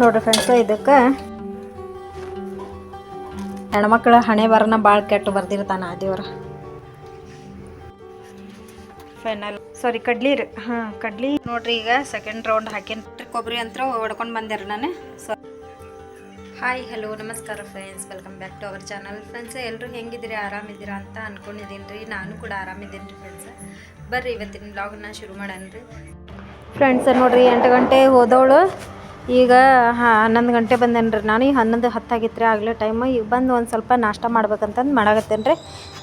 ನೋಡ್ರಿ ಫ್ರೆಂಡ್ಸ ಇದಕ್ಕೆ ಹೆಣ್ಮಕ್ಳ ಹಣೆ ಬರನ ಭಾಳ ಕೆಟ್ಟು ಬರ್ದಿರ್ತಾನೆ ಆ ದೇವ್ರ ಫೈನಲ್ ಸಾರಿ ಕಡ್ಲಿ ರೀ. ಹಾಂ, ಕಡ್ಲಿ. ನೋಡ್ರಿ ಈಗ ಸೆಕೆಂಡ್ ರೌಂಡ್ ಹಾಕಿನ ಕೊಬ್ಬರಿ ಅಂತ ಹೊಡ್ಕೊಂಡು ಬಂದಿರ ರೀ ನಾನು. ಸೊ ಹಾಯ್ ಹಲೋ ನಮಸ್ಕಾರ friends welcome back to our channel friends ಎಲ್ಲರೂ ಹೆಂಗಿದ್ದೀರಿ? ಆರಾಮಿದ್ದೀರಾ ಅಂತ ಅಂದ್ಕೊಂಡಿದ್ದೀನಿ ರೀ. ನಾನು ಕೂಡ ಆರಾಮಿದ್ದೀನಿ ರೀ ಫ್ರೆಂಡ್ಸ್ ಬರ್ರಿ, ಇವತ್ತಿನ ಬ್ಲಾಗ್ನ ಶುರು ಮಾಡೋಣ ಫ್ರೆಂಡ್ಸ್ ನೋಡಿರಿ, ಎಂಟು ಗಂಟೆ ಹೋದವಳು. ಈಗ, ಹಾಂ, ಹನ್ನೊಂದು ಗಂಟೆ ಬಂದೇನಿ ರೀ. ನಾನು ಈಗ ಹನ್ನೊಂದು ಹತ್ತಾಗಿತ್ತು ರೀ ಆಗಲೇ ಟೈಮು ಈಗ ಬಂದು ಒಂದು ಸ್ವಲ್ಪ ನಾಷ್ಟ ಮಾಡ್ಬೇಕಂತಂದು ಮಾಡಾಕತ್ತೇನೆ ರೀ.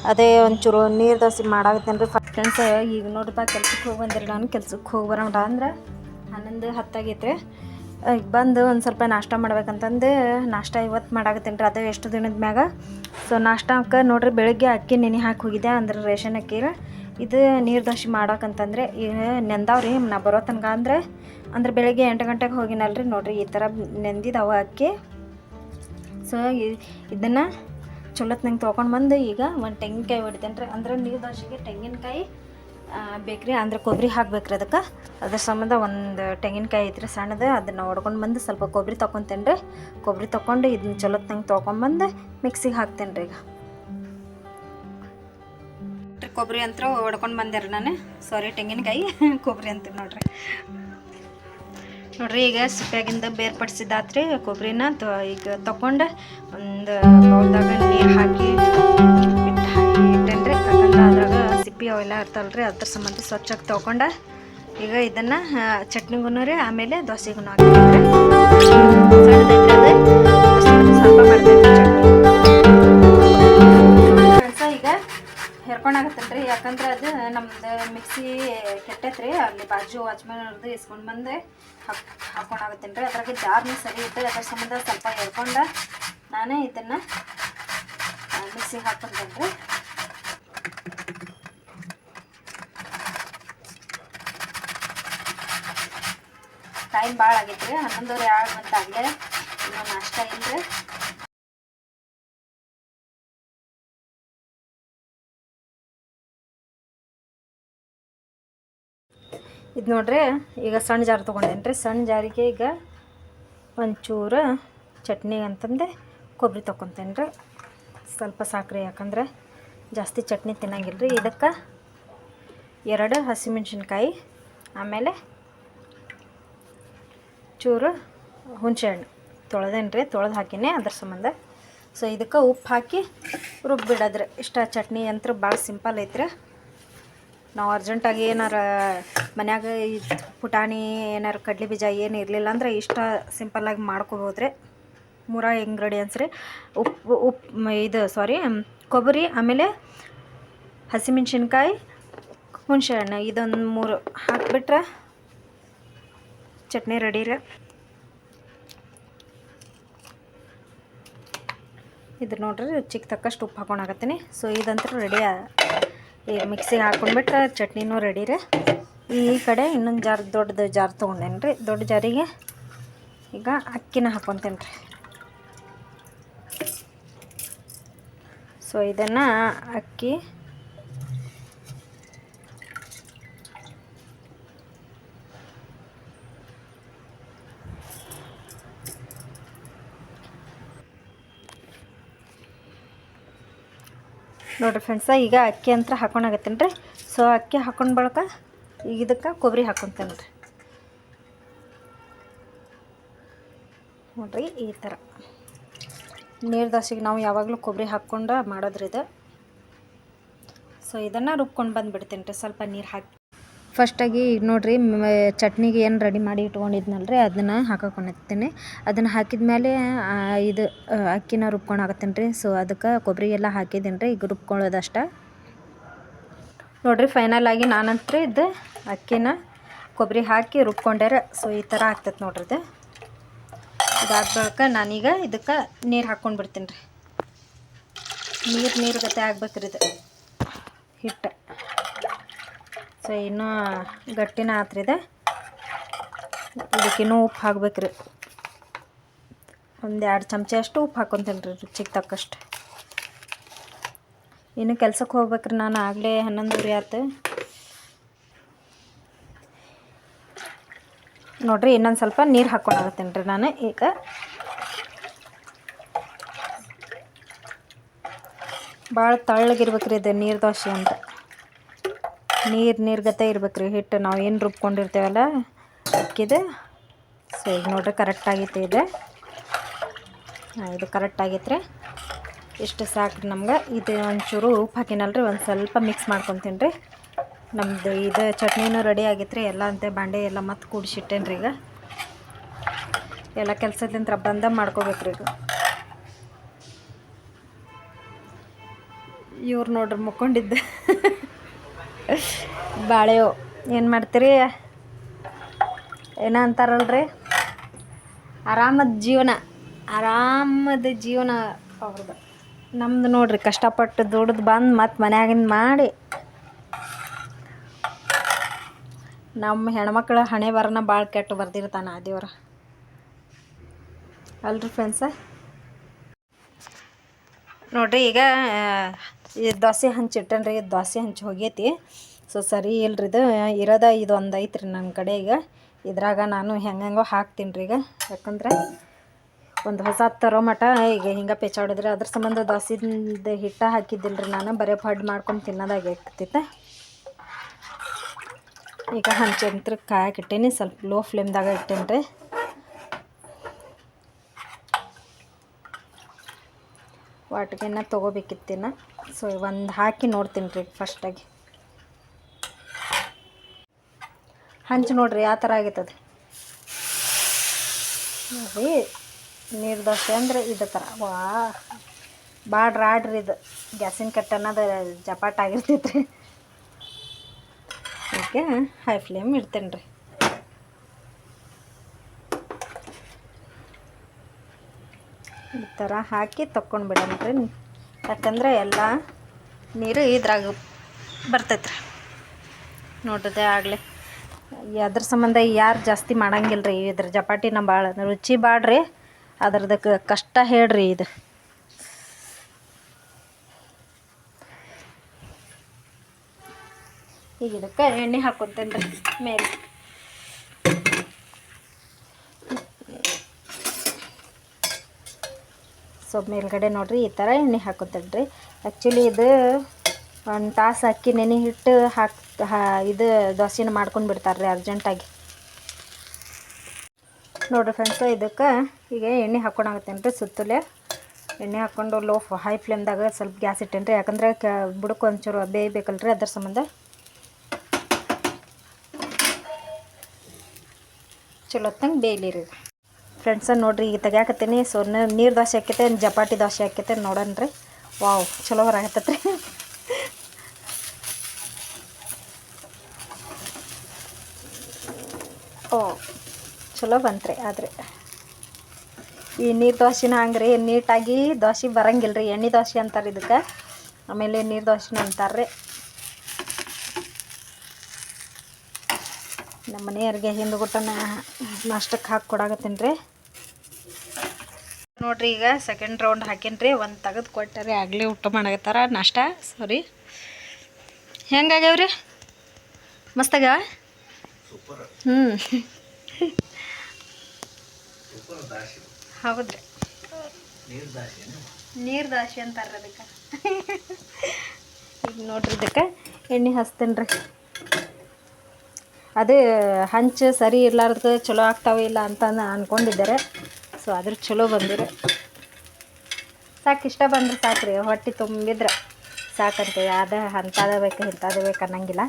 ಅದೇ ಒಂಚೂರು ನೀರು ದೋಸೆ ಮಾಡಾಕತ್ತೇನೆ ರೀ. ಫಸ್ಟ್ ಫ್ರೆಂಡ್ಸ್ ಈಗ ನೋಡ್ರಿಪ್ಪ ಕೆಲ್ಸಕ್ಕೆ ಹೋಗಿ ಬಂದಿರಿ ನಾನು. ಕೆಲ್ಸಕ್ಕೆ ಹೋಗಿ ಬರೋಣ ಅಂದ್ರೆ ಹನ್ನೊಂದು ಹತ್ತಾಗೈತೆ ರೀ ಈಗ ಬಂದು ಒಂದು ಸ್ವಲ್ಪ ನಾಷ್ಟ ಮಾಡ್ಬೇಕಂತಂದು ನಾಷ್ಟ ಇವತ್ತು ಮಾಡಾಕತ್ತೇನೆ ರೀ. ಅದೇ ಎಷ್ಟು ದಿನದ ಮ್ಯಾಗ. ಸೊ ನಾಷ್ಟಕ್ಕೆ ನೋಡ್ರಿ, ಬೆಳಗ್ಗೆ ಅಕ್ಕಿ ನೆನೆ ಹಾಕಿ ಹೋಗಿದ್ದೆ ಅಂದ್ರೆ ರೇಷನ್ ಅಕ್ಕಿ ಇದು ನೀರು ದೋಸೆ ಮಾಡಾಕಂತಂದ್ರೆ ಈಗ ನೆಂದಾವ್ರಿ ನಾ ಬರೋ ತನಕ ಅಂದ್ರೆ ಅಂದ್ರೆ ಬೆಳಗ್ಗೆ ಎಂಟು ಗಂಟೆಗೆ ಹೋಗಿನಲ್ರಿ ನೋಡಿರಿ, ಈ ಥರ ನೆಂದಿದ್ದಾವೆ ಅಕ್ಕಿ. ಸೊ ಇದನ್ನು ಚಲೋತ್ನಂಗೆ ತೊಗೊಂಡು ಬಂದು ಈಗ ಒಂದು ತೆಂಗಿನಕಾಯಿ ಹೊಡಿತೇನೆ ರೀ ಅಂದ್ರೆ ನೀರು ದೋಸೆಗೆ ತೆಂಗಿನಕಾಯಿ ಬೇಕ್ರಿ, ಅಂದ್ರೆ ಕೊಬ್ಬರಿ ಹಾಕ್ಬೇಕ್ರಿ ಅದಕ್ಕೆ. ಅದ್ರ ಸಂಬಂಧ ಒಂದು ತೆಂಗಿನಕಾಯಿ ಐತ್ರಿ ಸಣ್ಣದು, ಅದನ್ನು ಹೊಡ್ಕೊಂಡು ಬಂದು ಸ್ವಲ್ಪ ಕೊಬ್ಬರಿ ತೊಗೊತೇನೆ ರೀ ಕೊಬ್ಬರಿ ತೊಗೊಂಡು ಇದನ್ನ ಚಲೋತ್ನಂಗೆ ತೊಗೊಂಬಂದು ಮಿಕ್ಸಿಗೆ ಹಾಕ್ತೇನೆ ರೀ ಈಗ. ಕೊಬ್ಬರಿ ಅಂತ ಹೊಡ್ಕೊಂಡು ಬಂದಿರ ನಾನು. ಸಾರಿ ತೆಂಗಿನಕಾಯಿ, ಕೊಬ್ಬರಿ ಅಂತ ನೋಡ್ರಿ. ನೋಡ್ರಿ, ಈಗ ಸಿಪ್ಪ್ಯಾಗಿಂದ ಬೇರ್ಪಡಿಸಿದಾತ್ರಿ ಕೊಬ್ಬರಿನ. ಈಗ ತಗೊಂಡು ಒಂದು ಬೌಲ್ದಾಗ ನೀರು ಹಾಕಿ ಹಾಕಿ ಇಟ್ಟೇನ್ರಿ ಯಾಕಂದ್ರೆ ಅದ್ರಾಗ ಸಿಪ್ಪಿ ಅವೆಲ್ಲ ಇರ್ತಾವಲ್ರಿ ಅದ್ರ ಸಂಬಂಧ ಸ್ವಚ್ಛಾಗಿ ತೊಗೊಂಡು ಈಗ ಇದನ್ನು ಚಟ್ನಿಗೂ ರೀ, ಆಮೇಲೆ ದೋಸೆಗೂ ಹಾಕಿದ್ರೆ ಯಾಕಂದ್ರೆ ಅದು ನಮ್ದು ಮಿಕ್ಸಿ ಕೆಟ್ಟೈತ್ರಿ, ಅಲ್ಲಿ ಬಾಜು ವಾಚ್ಮನ್ ಇಸ್ಕೊಂಡು ಬಂದೆ ಹಾಕ್ ಹಾಕೊಂಡಾಗತ್ತೇನೆ ರೀ ಅದ್ರಾಗ ಜಾರ್ನು ಸರಿ ಇತ್ತು ಅದ್ರ ಸಂಬಂಧ ಸ್ವಲ್ಪ ಎಳ್ಕೊಂಡು ನಾನೇ ಇದನ್ನು ಮಿಕ್ಸಿಗೆ ಹಾಕೊಂಡ್ರಿ ರೀ ಟೈಮ್ ಭಾಳ ಆಗೈತ್ರಿ, ಹನ್ನೊಂದುವರೆ ಆಗ ಬಂತಾಗಲೇ ಇನ್ನೂ ನಾಷ್ಟ ಇಲ್ರಿ. ಇದು ನೋಡ್ರಿ, ಈಗ ಸಣ್ಣ ಜಾರು ತೊಗೊಂಡೇನಿ ರೀ ಸಣ್ಣ ಜಾರಿಗೆ ಈಗ ಒಂಚೂರು ಚಟ್ನಿ ಅಂತಂದೆ ಕೊಬ್ಬರಿ ತೊಗೊತೇನೆ ರೀ ಸ್ವಲ್ಪ ಸಾಕ್ರಿ, ಯಾಕಂದ್ರೆ ಜಾಸ್ತಿ ಚಟ್ನಿ ತಿನ್ನಂಗಿಲ್ಲ ರೀ ಇದಕ್ಕೆ ಎರಡು ಹಸಿಮೆಣ್ಸಿನ್ಕಾಯಿ, ಆಮೇಲೆ ಚೂರು ಹುಣಸೆಹಣ್ಣು. ತೊಳೆದೇನು ರೀ ತೊಳೆದು ಹಾಕಿನೇ ಅದ್ರ ಸಂಬಂಧ. ಸೊ ಇದಕ್ಕೆ ಉಪ್ಪು ಹಾಕಿ ರುಬ್ಬಿಡೋದ್ರಿ. ಇಷ್ಟ ಚಟ್ನಿ ಅಂತ ಭಾಳ ಸಿಂಪಲ್ ಐತ್ರಿ. ನಾವು ಅರ್ಜೆಂಟಾಗಿ ಏನಾರ ಮನ್ಯಾಗ ಪುಟಾಣಿ ಏನಾರು ಕಡ್ಲೆ ಬೀಜ ಏನು ಇರಲಿಲ್ಲ ಅಂದ್ರೆ ಇಷ್ಟ ಸಿಂಪಲ್ಲಾಗಿ ಮಾಡ್ಕೋಬೋದ್ರಿ ಮೂರ ಇಂಗ್ರೀಡಿಯೆಂಟ್ಸ್ ರೀ. ಉಪ್ಪು ಉಪ್ಪು ಇದು ಸಾರಿ ಕೊಬ್ಬರಿ, ಆಮೇಲೆ ಹಸಿಮೆಣ್ಸಿನ್ಕಾಯಿ, ಹುಣಸೆಹಣ್ಣು ಇದೊಂದು ಮೂರು ಹಾಕಿಬಿಟ್ರೆ ಚಟ್ನಿ ರೆಡಿ ರೀ. ಇದು ನೋಡ್ರಿ ಚಿಕ್ಕ ತಕ್ಕಷ್ಟು ಉಪ್ಪು ಹಾಕೊಂಡಾಗತ್ತೀನಿ ಸೊ ಇದಂತೂ ರೆಡಿ ಈಗ ಮಿಕ್ಸಿಗೆ ಹಾಕೊಂಡ್ಬಿಟ್ರೆ ಚಟ್ನಿನೂ ರೆಡಿ ರೀ. ಈ ಕಡೆ ಇನ್ನೊಂದು ಜಾರ್, ದೊಡ್ಡದು ಜಾರ್ ತೊಗೊಂಡೇನಿ ರೀ. ದೊಡ್ಡ ಜಾರಿಗೆ ಈಗ ಅಕ್ಕಿನ ಹಾಕ್ಕೊತೇನೆ ರೀ. ಸೊ ಇದನ್ನು ಅಕ್ಕಿ ನೋಡಿರಿ ಫ್ರೆಂಡ್ಸ ಈಗ ಅಕ್ಕಿ ಅಂತ ಹಾಕೊಂಡಾಗತ್ತೇನು ರೀ ಸೊ ಅಕ್ಕಿ ಹಾಕೊಂಡು ಬಳಕ ಈಗ ಇದಕ್ಕೆ ಕೊಬ್ಬರಿ ಹಾಕೊತೇನೆ ರೀ ನೋಡಿರಿ, ಈ ಥರ ನೀರು ದೋಸೆಗೆ ನಾವು ಯಾವಾಗಲೂ ಕೊಬ್ಬರಿ ಹಾಕ್ಕೊಂಡು ಮಾಡೋದ್ರಿ ಇದು ಸೊ ಇದನ್ನು ರುಬ್ಕೊಂಡು ಬಂದುಬಿಡ್ತೀನಿ ರೀ ಸ್ವಲ್ಪ ನೀರು ಹಾಕಿ. ಫಸ್ಟಾಗಿ ಈಗ ನೋಡಿರಿ ಚಟ್ನಿಗೆ ಏನು ರೆಡಿ ಮಾಡಿ ಇಟ್ಕೊಂಡಿದ್ನಲ್ಲ ರೀ ಅದನ್ನು ಹಾಕೋಕೊಂಡಿರ್ತೀನಿ ಅದನ್ನು ಹಾಕಿದ ಮೇಲೆ ಇದು ಅಕ್ಕಿನ ರುಬ್ಕೊಂಡು ರೀ ಸೊ ಅದಕ್ಕೆ ಕೊಬ್ಬರಿ ಎಲ್ಲ ಹಾಕಿದ್ದೀನಿ ರೀ ಈಗ ರುಬ್ಕೊಳ್ಳೋದಷ್ಟ. ನೋಡಿರಿ ಫೈನಲ್ ಆಗಿ ನಾನಂತ್ರ ಇದು ಅಕ್ಕಿನ ಕೊಬ್ಬರಿ ಹಾಕಿ ರುಬ್ಕೊಂಡ್ಯಾರ. ಸೊ ಈ ಥರ ಆಗ್ತೈತೆ ನೋಡ್ರಿ ಇದು. ಇದಾದ ನಾನೀಗ ಇದಕ್ಕೆ ನೀರು ಹಾಕ್ಕೊಂಡು ಬಿಡ್ತೀನಿ ರೀ ನೀರು ನೀರು ಗತೆ ಆಗ್ಬೇಕ್ರಿ ಇದು. ಹಿಟ್ಟು. ಸೊ ಇನ್ನೂ ಗಟ್ಟಿನ ಆತ್ರಿದೆ ಇದಕ್ಕಿನ್ನೂ ಉಪ್ಪು ಹಾಕ್ಬೇಕ್ರಿ. ಒಂದು ಎರಡು ಚಮಚ ಅಷ್ಟು ಉಪ್ಪು ಹಾಕ್ಕೊತೀನಿ ರೀ ರುಚಿಗೆ ತಕ್ಕಷ್ಟು. ಇನ್ನು ಕೆಲ್ಸಕ್ಕೆ ಹೋಗ್ಬೇಕ್ರಿ ನಾನು ಆಗಲೇ ಹನ್ನೊಂದುವರೆ ಆಯ್ತು. ನೋಡಿರಿ ಇನ್ನೊಂದು ಸ್ವಲ್ಪ ನೀರು ಹಾಕ್ಕೊಳಗತ್ತೇನೆ ರೀ ನಾನು ಈಗ. ಭಾಳ ತಳ್ಳಗಿರ್ಬೇಕ್ರಿ ಇದು ನೀರು ದೋಸೆ ಅಂತ. ನೀರು ನೀರ್ಗತೆ ಇರ್ಬೇಕು ರೀ ಹಿಟ್ಟು ನಾವು ಏನು ರುಬ್ಕೊಂಡಿರ್ತೇವಲ್ಲ, ಅಕ್ಕಿದು. ಸೊ ಈಗ ನೋಡ್ರಿ ಕರೆಕ್ಟ್ ಆಗೈತೆ ಇದೆ. ಇದು ಕರೆಕ್ಟ್ ರೀ ಇಷ್ಟು ಸಾಕು ನಮ್ಗೆ. ಇದು ಒಂಚೂರು ಉಪ್ಪು ಹಾಕಿನಲ್ರಿ, ಒಂದು ಸ್ವಲ್ಪ ಮಿಕ್ಸ್ ಮಾಡ್ಕೊತೀನಿ ರೀ ನಮ್ಮದು ಇದು ಚಟ್ನಿನೂ ರೆಡಿ ಆಗೈತೆ ರೀ ಎಲ್ಲ ಅಂತೆ ಬಾಂಡೆ ಎಲ್ಲ ಮತ್ತೆ ಕೂಡಿಸಿಟ್ಟೇನಿ ರೀ ಈಗ. ಎಲ್ಲ ಕೆಲಸದಿಂದ ಬಂದ ಮಾಡ್ಕೋಬೇಕು ರೀ ಈಗ. ಇವ್ರು ನೋಡ್ರಿ ಮುಕ್ಕೊಂಡಿದ್ದೆ. ಬಾಳೆವು ಏನು ಮಾಡ್ತೀರಿ? ಏನೋ ಅಂತಾರಲ್ರಿ? ಆರಾಮದ ಜೀವನ. ಆರಾಮದ ಜೀವನ ಅವ್ರದ್ದು ನಮ್ದು ನೋಡ್ರಿ, ಕಷ್ಟಪಟ್ಟು ದುಡ್ದು ಬಂದು ಮತ್ತು ಮನ್ಯಾಗಿಂದ ಮಾಡಿ ನಮ್ಮ ಹೆಣ್ಮಕ್ಳು ಹಣೆ ಬರನ ಭಾಳ ಕೆಟ್ಟು ಬರ್ದಿರ್ತಾನೆ ಆ ದೇವ್ರ ಅಲ್ರಿ ಫ್ರೆಂಡ್ಸ ನೋಡ್ರಿ, ಈಗ ಈ ದೋಸೆ ಹಂಚಿ ಇಟ್ಟನ್ರಿ, ದೋಸೆ ಹಂಚಿ ಹೋಗೈತಿ. ಸೊ ಸರಿ ಇಲ್ರಿ ಇದು, ಇರೋದ ಇದೊಂದು ಐತ್ರಿ ನನ್ನ ಕಡೆ ಈಗ ಇದ್ರಾಗ ನಾನು ಹೆಂಗೆಂಗೋ ಹಾಕ್ತೀನಿ ರೀ ಈಗ. ಯಾಕಂದ್ರೆ ಒಂದು ಹೊಸ ತರೋ ಮಟ ಈಗ ಹಿಂಗೆ ಪೆಚಾಡಿದ್ರೆ ಅದ್ರ ಸಂಬಂಧ ದೋಸೆದ ಹಿಟ್ಟ ಹಾಕಿದ್ದಿಲ್ಲ ನಾನು, ಬರೀ ಫಡ್ ಮಾಡ್ಕೊಂಡು ತಿನ್ನೋದಾಗಿ ಈಗ ಈಗ ಹಂಚಂತ್ರ ಕಾಯಕ್ಕೆ ಇಟ್ಟೇನಿ, ಸ್ವಲ್ಪ ಲೋ ಫ್ಲೇಮ್ದಾಗ ಇಟ್ಟೇನಿ ರೀ ವಾಟಿಗೆನ ತೊಗೋಬೇಕಿತ್ತಿನ ಸೊ ಒಂದು ಹಾಕಿ ನೋಡ್ತೀನಿ ರೀ ಫಸ್ಟಾಗಿ. ಹಂಚು ನೋಡ್ರಿ, ಯಾವ ಥರ ಆಗೈತದ? ನೋಡ್ರಿ, ನೀರು ದೋಸೆ ಅಂದ್ರೆ ಇದು ಥರ. ವಾ ಬಾಡ್ರ ಆಡ್ರಿ ಇದು. ಗ್ಯಾಸಿನ ಕಟ್ಟನ್ನೋದು ಜಪಾಟ್ ಆಗಿರ್ತೈತೆ ರೀ ಓಕೆ, ಹೈ ಫ್ಲೇಮ್ ಇಡ್ತೇನೆ ರೀ ಈ ಥರ ಹಾಕಿ ತಕ್ಕೊಂಡು ರೀ ಯಾಕಂದರೆ ಎಲ್ಲ ನೀರು ಇದ್ರಾಗ ಬರ್ತೈತೆ ರೀ ನೋಡಿದೆ ಆಗಲಿ. ಅದ್ರ ಸಂಬಂಧ ಯಾರು ಜಾಸ್ತಿ ಮಾಡಂಗಿಲ್ಲ ರೀ ಇದ್ರ ನಮ್ಮ ಭಾಳ ರುಚಿ ಬಾಡ್ರಿ. ಅದ್ರದಕ್ಕೆ ಕಷ್ಟ ಹೇಳ್ರಿ ಇದು. ಈಗ ಇದಕ್ಕೆ ಎಣ್ಣೆ ಹಾಕ್ಕೊತೇನೆ ರೀ ಮೇಲೆ. ಸೊ ಮೇಲ್ಗಡೆ ನೋಡಿರಿ, ಈ ಥರ ಎಣ್ಣೆ ಹಾಕೋತೇನೆ ರೀ ಆ್ಯಕ್ಚುಲಿ ಇದು ಒಂದು ತಾಸು ಅಕ್ಕಿ ನೆನೆ ಹಿಟ್ಟು ಹಾಕ್, ಹಾ, ಇದು ದೋಸೆನ ಮಾಡ್ಕೊಂಡು ಬಿಡ್ತಾರೆ ರೀ ಅರ್ಜೆಂಟಾಗಿ ನೋಡಿರಿ ಫ್ರೆಂಡ್ಸ್ ಇದಕ್ಕೆ ಈಗ ಎಣ್ಣೆ ಹಾಕ್ಕೊಳಕತ್ತೇನೆ ರೀ ಸುತ್ತಲೇ. ಎಣ್ಣೆ ಹಾಕ್ಕೊಂಡು ಲೋ ಹೈ ಫ್ಲೇಮ್ದಾಗ ಸ್ವಲ್ಪ ಗ್ಯಾಸ್ ಇಟ್ಟೇನು ರೀ ಯಾಕಂದ್ರೆ ಕ ಬುಡಕ್ಕೆ ಒಂಚೂರು ಬೇಯಬೇಕಲ್ಲ ರೀ ಅದ್ರ ಸಂಬಂಧ. ಚಲೋ ಹೊತ್ತಂಗೆ ಬೇಯಲಿ ರೀ. ಫ್ರೆಂಡ್ಸ ನೋಡಿರಿ ಈಗ ತೆಗ್ಯಾಕತ್ತೀನಿ ಸೊ ನೀರು ದೋಸೆ ಹಾಕೈತೆ ಜಪಾಟಿ ದೋಸೆ ಹಾಕೈತೆ ನೋಡೋಣ ರೀ ವಾವ್ ಚಲೋ ಹೊರಾಗತ್ತೈತೆ ರೀ ಓ, ಚಲೋ ಬಂತ್ರಿ ಆದರೆ. ಈ ನೀರು ದೋಸೆನ ಹಂಗೆ ನೀಟಾಗಿ ದೋಸೆ ಬರಂಗಿಲ್ಲ ರೀ ಎಣ್ಣೆ ದೋಸೆ ಅಂತಾರೆ ಇದಕ್ಕೆ. ಆಮೇಲೆ ನೀರು ದೋಸೆನ ಅಂತಾರೆ ನಮ್ಮ ಮನೆಯವ್ರಿಗೆ ಹಿಂದ್ಗುಟ್ಟನ ನಾಷ್ಟಕ್ಕೆ ಹಾಕಿ ಕೊಡಾಕತ್ತೀನಿ ರೀ ನೋಡ್ರಿ ಈಗ ಸೆಕೆಂಡ್ ರೌಂಡ್ ಹಾಕೇನ್ರಿ ರೀ ಒಂದು ತೆಗೆದು ಕೊಟ್ಟರೆ ಆಗಲಿ ಊಟ ಮಾಡಕತ್ತಾರ ನಾಷ್ಟ ಸಾರಿ ಹೆಂಗಾಗ್ಯಾವ್ರಿ? ಮಸ್ತಾಗ ಹ್ಞೂ ಹೌದ್ರಿ. ನೀರು ದಾಸಿ ಅಂತಾರೆ ಅದಕ್ಕೆ. ಈಗ ನೋಡ್ರಿ ಇದಕ್ಕೆ ಎಣ್ಣೆ ಹಚ್ತೇನೆ ರೀ ಅದೇ ಹಂಚು ಸರಿ ಇರ್ಲಾರ್ದಕ್ಕೆ ಚಲೋ ಆಗ್ತಾವೆ ಇಲ್ಲ ಅಂತ ಅಂದ್ಕೊಂಡಿದ್ದಾರೆ ಸೊ ಅದ್ರ ಚಲೋ ಬಂದಿರ ಸಾಕು ಇಷ್ಟ ಬಂದ್ರೆ ಸಾಕು ರೀ ಹೊಟ್ಟೆ ತುಂಬಿದ್ರೆ ಸಾಕಂತೆ. ಅದ ಅಂಥದ ಬೇಕು ಇಂಥದ್ದು ಬೇಕು ಅನ್ನಂಗಿಲ್ಲ.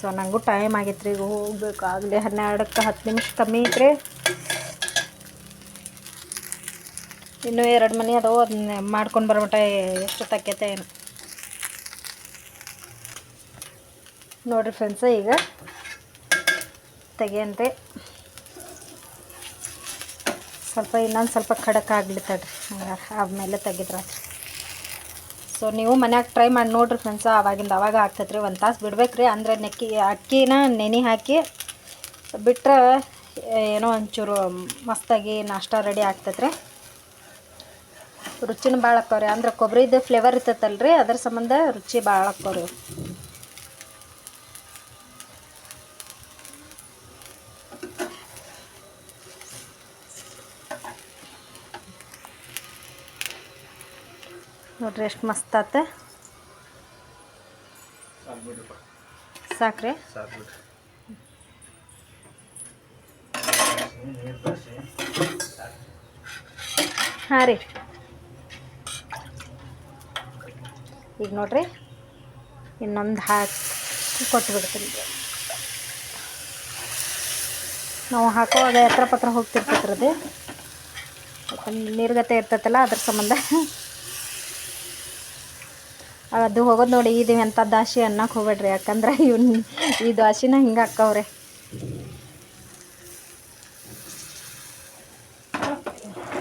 ಸೊ ನನಗೂ ಟೈಮ್ ಆಗಿತ್ತು ರೀ ಈಗ ಹೋಗ್ಬೇಕು ಆಗಲಿ ಹನ್ನೆರಡಕ್ಕೆ ಹತ್ತು ನಿಮಿಷ ಕಮ್ಮಿ ಐತ್ರಿ. ಇನ್ನೂ ಎರಡು ಮನೆ ಅದಾವು ಅದನ್ನ ಮಾಡ್ಕೊಂಡು ಬರಮಟ ಎಷ್ಟು ತಕ್ಕೈತೆ ಏನು. ನೋಡಿರಿ ಫ್ರೆಂಡ್ಸ ಈಗ ತೆಗಿಯನ್ರಿ ಸ್ವಲ್ಪ ಇನ್ನೊಂದು ಸ್ವಲ್ಪ ಖಡಕ್ ಆಗ್ಲಿತ್ತಡ್ರಿ ತಡ್ರಿ ಹಂಗೆ ಆಮೇಲೆ ತೆಗಿದ್ರೆ ಸೊ ನೀವು ಮನ್ಯಾಗ ಟ್ರೈ ಮಾಡಿ ನೋಡ್ರಿ ಫ್ರೆಂಡ್ಸ್ ಅವಾಗಿಂದ ಅವಾಗ ಆಗ್ತೈತೆ ರೀ ಒಂದು ತಾಸು ಬಿಡ್ಬೇಕು ರೀ ಅಂದ್ರೆ ನೆಕ್ಕಿ, ಅಕ್ಕಿನ ನೆನೆ ಹಾಕಿ ಬಿಟ್ಟರೆ ಏನೋ ಒಂಚೂರು ಮಸ್ತಾಗಿ ನಾಷ್ಟ ರೆಡಿ ಆಗ್ತೈತೆ ರೀ ರುಚಿನೂ ಭಾಳ ಆಕ್ಕವ್ರಿ ಅಂದ್ರೆ ಕೊಬ್ಬರಿದು ಫ್ಲೇವರ್ ಇರ್ತೈತಲ್ರಿ, ಅದ್ರ ಸಂಬಂಧ ರುಚಿ ಭಾಳ ಆಕ್ಕವ್ರಿ ನೋಡ್ರಿ ಎಷ್ಟು ಮಸ್ತ್ ಆತ. ಸಾಕ್ರಿ. ಹಾಂ ರೀ. ಈಗ ನೋಡ್ರಿ. ಇನ್ನೊಂದು ಹಾಕಿ ಕೊಟ್ಬಿಡ್ತೀನಿ. ನಾವು ಹಾಕೋವಾಗ ಎತ್ತರ ಪತ್ರ ಹೋಗ್ತಿರ್ತೈತ್ರಿ ಅದು. ಯಾಕಂದ್ರೆ ನೀರ್ಗತೆ ಇರ್ತೈತಲ್ಲ ಅದ್ರ ಸಂಬಂಧ. ಅದು ಹೋಗೋದು ನೋಡಿ, ಇದು ಎಂಥ ದಾಶಿ ಅನ್ನಕ್ಕೆ ಹೋಗ್ಬೇಡ್ರಿ. ಯಾಕಂದ್ರೆ ಇವ್ನ ಈ ದಾಶಿನ ಹಿಂಗೆ ಹಾಕವ್ರೆ.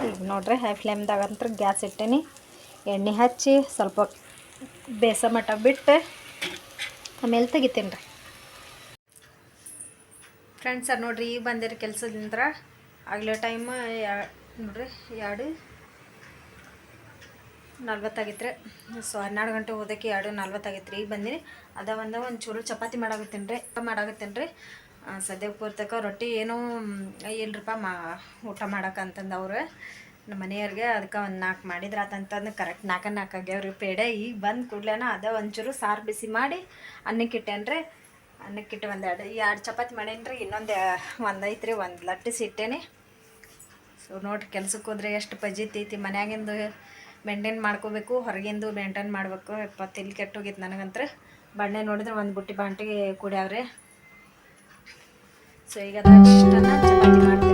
ಈಗ ನೋಡ್ರಿ ಹೈ ಫ್ಲೇಮ್ದಾಗ ಅಂತ ಗ್ಯಾಸ್ ಇಟ್ಟೇನೆ. ಎಣ್ಣೆ ಹಚ್ಚಿ ಸ್ವಲ್ಪ ಬೇಸ ಮಟ ಬಿಟ್ಟು ಆಮೇಲೆ ತೆಗಿತೀನಿ ರೀ. ಫ್ರೆಂಡ್ಸ್ ನೋಡ್ರಿ, ಈಗ ಬಂದಿರೋ ಕೆಲಸದಿಂದ ಆಗಲೇ ಟೈಮ್ ನೋಡ್ರಿ, ಎರಡು ನಲ್ವತ್ತಾಗಿತ್ತು ಸೊ ಹನ್ನೆರಡು ಗಂಟೆ ಹೋದಕ್ಕೆ ಎರಡು ನಲ್ವತ್ತಾಗಿತ್ತು ರೀ ಬಂದಿನಿ. ಅದ ಒಂದು ಒಂದು ಚಪಾತಿ ಮಾಡಾಕತ್ತೀನಿ ರೀ ಮಾಡಾಕತ್ತೀನಿ ರೀ ಸದ್ಯಕ್ಕೆ ಪೂರ್ತಕ ರೊಟ್ಟಿ ಏನೂ ಇಲ್ರಿಪ್ಪ ಮಾ, ಊಟ ಮಾಡಕ್ಕೆ ಅಂತಂದು ಅವ್ರು. ನಮ್ಮ ಮನೆಯವ್ರಿಗೆ ಅದಕ್ಕೆ ಒಂದು ನಾಲ್ಕು ಮಾಡಿದ್ರೆ ಆತಂತಂದು ಕರೆಕ್ಟ್ ನಾಲ್ಕು ನಾಲ್ಕು ಆಗ್ಯಾವ್ರಿ ಪೇಡೆ. ಈಗ ಬಂದು ಕೂಡ್ಲೇನ ಅದ ಒಂಚೂರು ಸಾರು ಬಿಸಿ ಮಾಡಿ ಅನ್ನಕ್ಕೆ ಇಟ್ಟೇನಿ ರೀ ಅನ್ನಕ್ಕಿಟ್ಟು ಒಂದು ಎರಡು ಎರಡು ಚಪಾತಿ ಮಾಡೇನಿ ರೀ ಇನ್ನೊಂದು ಒಂದು ಐತ್ರಿ, ಒಂದು ಲಟ್ಟಿಸಿ ಇಟ್ಟೇನಿ. ಸೊ ನೋಡ್ರಿ ಕೆಲ್ಸಕ್ಕೆ ಹೋದ್ರೆ ಎಷ್ಟು ಪಜಿತೈತಿ ಮನ್ಯಾಗಿಂದು ಮೇಂಟೈನ್ ಮಾಡ್ಕೋಬೇಕು, ಹೊರಗಿಂದು ಮೇಂಟೈನ್ ಮಾಡಬೇಕು. ಇಲ್ಲಿ ಕೆಟ್ಟೋಗಿತ್ತು ನನಗಂತ್ರ. ಬಣ್ಣೆ ನೋಡಿದ್ರೆ ಒಂದು ಬುಟ್ಟಿ ಬಾಂಟಿಗೆ ಕುಡ್ಯಾವ್ರಿ. ಸೊ ಈಗ ಅದನ್ನು ಚಪಾತಿ ಮಾಡ್ತೀನಿ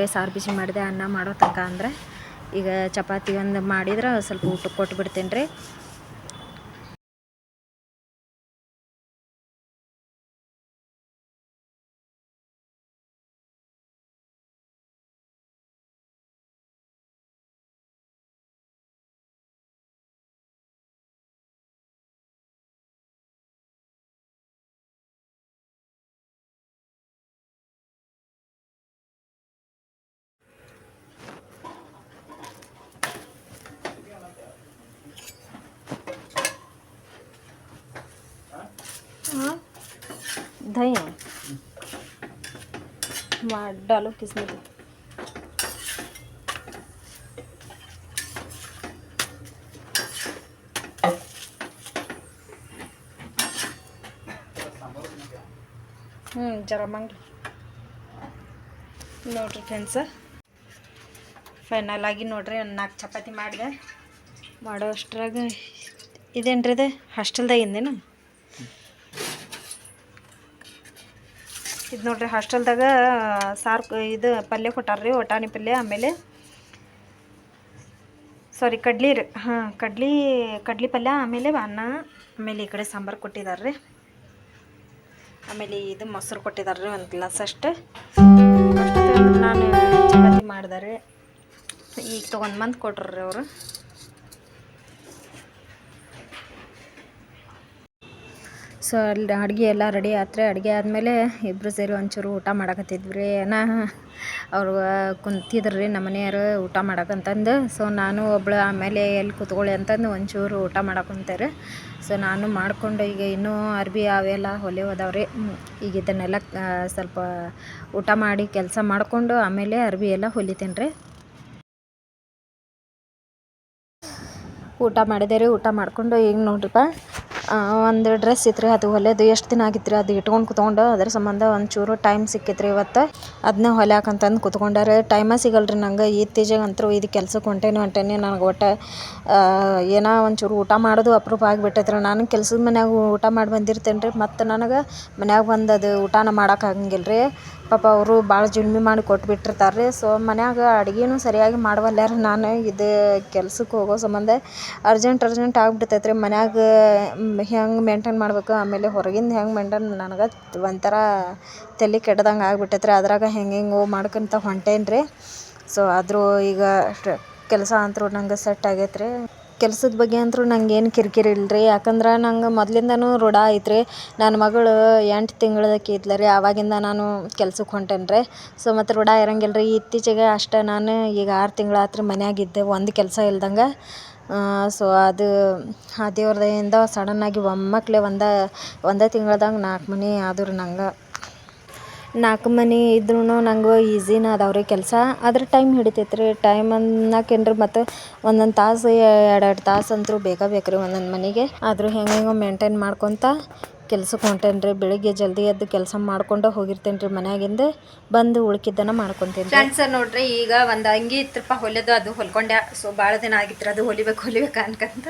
ಐತ್ರೆ ಸಾರು ಬಿಸಿ ಮಾಡಿದೆ, ಅನ್ನ ಮಾಡೋ ತನಕ ಅಂದ್ರೆ ಈಗ ಚಪಾತಿ ಒಂದು ಮಾಡಿದ್ರೆ ಸ್ವಲ್ಪ ಊಟಕ್ಕೆ ಕೊಟ್ಬಿಡ್ತೀನಿ ರೀ हाँ दही है वहाँ डालो किसमें तो ಹ್ಞೂ ಜರ ಮಂಗ್ಲಿ ನೋಡ್ರಿ ಫ್ರೆಂಡ್ಸ ಫೈನಲ್ ಆಗಿ ನೋಡ್ರಿ ಒಂದು ನಾಲ್ಕು ಚಪಾತಿ ಮಾಡಿದೆ ಮಾಡೋ ಅಷ್ಟ್ರಾಗ ಇದೇನ್ರಿ ಇದು ಹಾಸ್ಟೆಲ್ದಾಗಿಂದೇನು ಇದು ನೋಡ್ರಿ, ಹಾಸ್ಟೆಲ್ದಾಗ ಸಾರು ಇದು ಪಲ್ಯ ಕೊಟ್ಟಾರ್ರಿ ಒಟಾಣಿ ಪಲ್ಯ, ಆಮೇಲೆ ಸಾರಿ ಕಡ್ಲಿ ರೀ. ಹಾಂ, ಕಡ್ಲಿ ಕಡ್ಲಿ ಪಲ್ಯ, ಆಮೇಲೆ ಅನ್ನ, ಆಮೇಲೆ ಈ ಕಡೆ ಸಾಂಬಾರು ಕೊಟ್ಟಿದ್ದಾರೆ ಆಮೇಲೆ ಇದು ಮೊಸರು ಕೊಟ್ಟಿದ್ದಾರೆ ಒಂದು ಗ್ಲಾಸ್ ಅಷ್ಟು. ಅಷ್ಟು ನಾನು ಚಪಾತಿ ಮಾಡಿದಾರೆ ಈಗ ತೊಗೊಂಡು ಬಂದು ಕೊಟ್ರಿ ಅವರು. ಸೊ ಅಲ್ಲಿ ಅಡುಗೆ ಎಲ್ಲ ರೆಡಿ ಆತ್ರೆ. ಅಡುಗೆ ಆದಮೇಲೆ ಇಬ್ಬರು ಸೇರಿ ಒಂಚೂರು ಊಟ ಮಾಡಕತ್ತಿದ್ವಿ ರೀ. ಏನ ಅವ್ರು ಕುಂತಿದ್ರು ರೀ ನಮ್ಮ ಮನೆಯವರು ಊಟ ಮಾಡಕ್ಕಂತಂದು ಸೊ ನಾನು ಒಬ್ಳು ಆಮೇಲೆ ಎಲ್ಲಿ ಕೂತ್ಕೊಳ್ಳಿ ಅಂತಂದು ಒಂಚೂರು ಊಟ ಮಾಡಕ್ಕಂತಾರೆ ಸೊ ನಾನು ಮಾಡಿಕೊಂಡು ಈಗ ಇನ್ನೂ ಅರ್ಬಿ ಅವೆಲ್ಲ ಹೊಲೆ ಹೋದವ್ರಿ ಈಗ ಇದನ್ನೆಲ್ಲ ಸ್ವಲ್ಪ ಊಟ ಮಾಡಿ ಕೆಲಸ ಮಾಡಿಕೊಂಡು ಆಮೇಲೆ ಅರ್ಬಿ ಎಲ್ಲ ಹೊಲಿತೇನೆ ರೀ. ಊಟ ಮಾಡಿದೆ ರೀ, ಊಟ ಮಾಡಿಕೊಂಡು ಈಗ ನೋಡ್ರಿಪ್ಪ. ಒಂದು ಡ್ರೆಸ್ ಇತ್ತು ಅದು ಹೊಲೆದು ಎಷ್ಟು ದಿನ ಆಗಿತ್ತು ರೀ ಅದು ಇಟ್ಕೊಂಡು ಕುತ್ಕೊಂಡು? ಅದ್ರ ಸಂಬಂಧ ಒಂಚೂರು ಟೈಮ್ ಸಿಕ್ಕಿತ್ತು ರೀ ಇವತ್ತು ಅದನ್ನ ಹೊಲ್ಯಾಕಂತಂದು ಕುತ್ಕೊಂಡಾರೆ. ಟೈಮ ಸಿಗಲ್ಲ ರೀ ನಂಗೆ. ಇತ್ತೀಚೆಗೆ ಅಂತೂ ಇದು ಕೆಲ್ಸಕ್ಕೆ ಹೊಂಟೇನಿ ಹೊಂಟೇನಿ ನನಗೆ ಒಟ್ಟು ಏನೋ ಒಂಚೂರು ಊಟ ಮಾಡೋದು ಅಪರೂಪ ಆಗಿಬಿಟ್ಟೈತೆ ರೀ ನಾನು ಕೆಲ್ಸದ ಮನ್ಯಾಗ ಊಟ ಮಾಡಿ ಬಂದಿರ್ತೇನೆ ರೀ ಮತ್ತು ನನಗೆ ಮನ್ಯಾಗ ಬಂದು ಅದು ಊಟನ ಮಾಡೋಕ್ಕಾಗಂಗಿಲ್ಲ ರೀ ಪಾಪ ಅವರು ಭಾಳ ಜುಲ್ಮಿ ಮಾಡಿ ಕೊಟ್ಬಿಟ್ಟಿರ್ತಾರೆ ರೀ ಸೊ ಮನ್ಯಾಗ ಅಡುಗೆನೂ ಸರಿಯಾಗಿ ಮಾಡವಲ್ಲ ನಾನು. ಇದು ಕೆಲ್ಸಕ್ಕೆ ಹೋಗೋ ಸಂಬಂಧ ಅರ್ಜೆಂಟ್ ಅರ್ಜೆಂಟ್ ಆಗ್ಬಿಡ್ತೈತೆ ರೀ ಮನ್ಯಾಗ ಹೆಂಗೆ ಮೇಂಟೇನ್ ಮಾಡ್ಬೇಕು? ಆಮೇಲೆ ಹೊರಗಿಂದ ಹೆಂಗೆ ಮೇಂಟೇನ್ ನನಗೆ ಒಂಥರ ತಲೆ ಕೆಡ್ದಂಗೆ ಆಗ್ಬಿಟ್ಟೈತೆ ರೀ ಅದ್ರಾಗ ಹೆಂಗೆ ಹೆಂಗೋ ಮಾಡ್ಕೊಂತ ಹೊಂಟೇನಿ ರೀ ಸೊ ಆದರೂ ಈಗ ಕೆಲಸ ಅಂತೂ ನಂಗೆ ಸೆಟ್ ಆಗೈತೆ ರೀ ಕೆಲ್ಸದ ಬಗ್ಗೆ ಅಂತೂ ನಂಗೆ ಏನು ಕಿರಿಕಿರಿ ಇಲ್ಲರಿ ಯಾಕಂದ್ರೆ ನಂಗೆ ಮೊದಲಿಂದನೂ ರೂಢ ಐತ್ರಿ. ನನ್ನ ಮಗಳು ಎಂಟು ತಿಂಗಳದಕಿ ಇದ್ಲು ರೀ. ಆವಾಗಿಂದ ನಾನು ಕೆಲ್ಸಕ್ಕೆ ಹೊಂಟೇನಿ ರೀ ಸೊ ಮತ್ತು ರೂಢ ಇರಂಗಿಲ್ಲ ರೀ ಇತ್ತೀಚೆಗೆ ಅಷ್ಟೇ ನಾನು ಈಗ ಆರು ತಿಂಗಳು ಆತ್ರಿ ಮನೆಯಾಗಿದ್ದೆ. ಒಂದು ಕೆಲಸ ಇಲ್ದಂಗೆ. ಸೊ ಅದು ಆ ದೇವ್ರ ದಯೆಯಿಂದ ಸಡನ್ನಾಗಿ ಒಮ್ಮಕ್ಲೆ ಒಂದು, ಒಂದೇ ತಿಂಗಳ್ದಾಗ ನಾಲ್ಕು ಮನೆ ಆದರು ರೀ ನಂಗೆ. ನಾಲ್ಕು ಮನೆ ಇದ್ರೂ ನಂಗೆ ಈಸಿನ ಅದಾವೆ ರೀ ಕೆಲಸ. ಆದ್ರೆ ಟೈಮ್ ಹಿಡಿತೈತೆ ರೀ. ಟೈಮ್ ಅನ್ನಕ್ಕೇನು ರೀ ಮತ್ತು ಒಂದೊಂದು ತಾಸು ಎರಡೆರಡು ತಾಸು ಅಂತೂ ಬೇಕೇ ಬೇಕು ರೀ ಒಂದೊಂದು ಮನೆಗೆ. ಆದರೂ ಹೆಂಗೆಂಗೋ ಮೇಂಟೈನ್ ಮಾಡ್ಕೊತ ಕೆಲ್ಸಕ್ಕೆ ಹೊಂಟೇನಿ ರೀ. ಬೆಳಿಗ್ಗೆ ಜಲ್ದಿ ಎದ್ದು ಕೆಲಸ ಮಾಡ್ಕೊಂಡು ಹೋಗಿರ್ತೇನೆ ರೀ ಮನ್ಯಾಗಿಂದ. ಬಂದು ಉಳ್ಕಿದ್ದನ ಮಾಡ್ಕೊತೀನಿ ಫ್ರೆಂಡ್ಸ್ ನೋಡ್ರಿ, ಈಗ ಒಂದು ಅಂಗಿ ಇತ್ತಪ್ಪ ಹೊಲಿಯೋದು, ಅದು ಹೊಲ್ಕೊಂಡೆ. ಸೊ ಭಾಳ ದಿನ ಆಗಿತ್ತು ಅದು ಹೊಲಿಬೇಕು ಹೊಲಿಬೇಕು ಅನ್ಕಂತ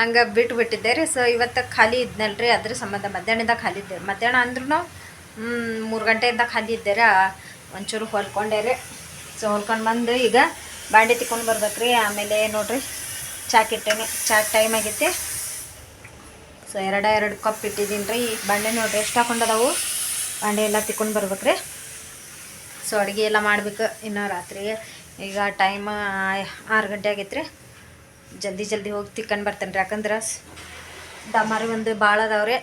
ಹಂಗೆ ಬಿಟ್ಟು ಬಿಟ್ಟಿದ್ದೆ ರೀ. ಸೊ ಇವತ್ತು ಖಾಲಿ ಇದ್ನಲ್ರಿ. ಅದ್ರ ಸಂಬಂಧ ಮಧ್ಯಾಹ್ನದಾಗ ಖಾಲಿ ಇದ್ದೆ. ಮಧ್ಯಾಹ್ನ ಅಂದ್ರೂ ಮೂರು ಗಂಟೆಯಿಂದ ಖಾಲಿ ಇದ್ದೆ ರೀ ಒಂಚೂರು ಹೊಲ್ಕೊಂಡೆ ರೀ. ಸೊ ಹೊಲ್ಕೊಂಡು ಬಂದು ಈಗ ಬಾಂಡೆ ತಿಕ್ಕೊಂಡು ಬರ್ಬೇಕು ರೀ ಆಮೇಲೆ ನೋಡ್ರಿ ಚಾಕ್ ಇಟ್ಟೇನೆ ಚಾಕ್ ಟೈಮ್ ಆಗೈತಿ. ಸೊ ಎರಡ ಎರಡು ಕಪ್ ಇಟ್ಟಿದ್ದೀನಿ ರೀ. ಬಾಂಡೆ ನೋಡ್ರಿ, ಎಷ್ಟು ಹಾಕೊಂಡದವು ಬಾಂಡೆ ಎಲ್ಲ ತಿಕ್ಕೊಂಡು ಬರ್ಬೇಕು ರೀ ಸೊ ಅಡುಗೆ ಎಲ್ಲ ಮಾಡ್ಬೇಕು ಇನ್ನೂ ರಾತ್ರಿ. ಈಗ ಟೈಮ್ ಆರು ಗಂಟೆ ಆಗೈತೆ ರೀ ಜಲ್ದಿ ಜಲ್ದಿ ಹೋಗಿ ತಿಕ್ಕೊಂಡು ಬರ್ತೇನೆ ರೀ ಯಾಕಂದ್ರೆ ದಮಾರಿ ಒಂದು ಭಾಳ ಅದಾವ್ರಿ.